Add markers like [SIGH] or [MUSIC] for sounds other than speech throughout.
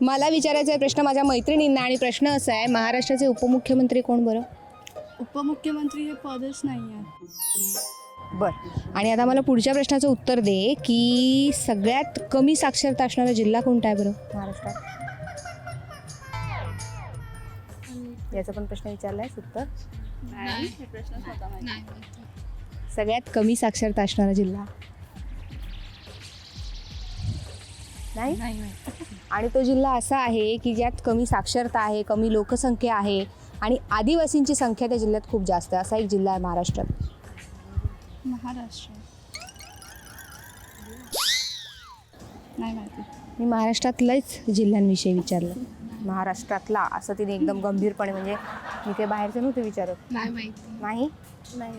मला विचारायचा आहे प्रश्न माझ्या मैत्रिणींना आणि प्रश्न असा आहे महाराष्ट्राचे उपमुख्यमंत्री कोण बरं? उपमुख्यमंत्री हे पदच नाही आहे. बरं. आणि आता मला पुढच्या प्रश्नाचं उत्तर दे की सगळ्यात कमी साक्षरता असणारा जिल्हा कोणता आहे बरं? महाराष्ट्रात याचा पण प्रश्न विचारलाय उत्तर? हे. सगळ्यात कमी साक्षरता असणारा जिल्हा? नाही. आणि तो जिल्हा असा आहे की ज्यात कमी साक्षरता आहे कमी लोकसंख्या आहे आणि आदिवासींची संख्या त्या जिल्ह्यात खूप जास्त आहे. असा एक जिल्हा आहे महाराष्ट्रात महाराष्ट्र. नाही माहिती. मी महाराष्ट्रातल्याच जिल्ह्यांविषयी विचारलं. महाराष्ट्रातला असं तिने एकदम गंभीरपणे म्हणजे मी काही बाहेरचं नव्हतं विचारत. नाही माहिती. नाही?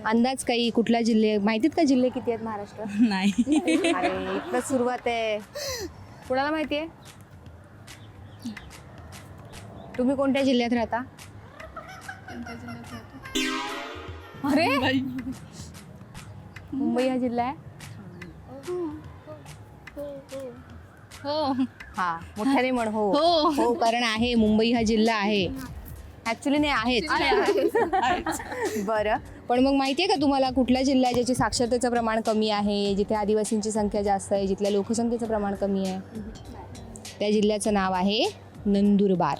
अंदाज काही कुठला जिल्हे माहितीत का जिल्हे किती आहेत महाराष्ट्रात? नाही. इथलं सुरुवात आहे. कुणाला माहिती आहे? तुम्ही कोणत्या जिल्ह्यात राहता? अरे! मुंबई हा जिल्हा आहे? हो. हा मोठ्याने म्हण हो. हो. हो कारण आहे मुंबई हा जिल्हा आहे. ऍक्च्युली नाही आहेच [LAUGHS] बरं. पण मग माहिती आहे का तुम्हाला कुठला जिल्हा आहे ज्याची साक्षरतेचं प्रमाण कमी आहे जिथे आदिवासींची संख्या जास्त आहे जिथल्या लोकसंख्येचं प्रमाण कमी आहे? त्या जिल्ह्याचं नाव आहे नंदुरबार.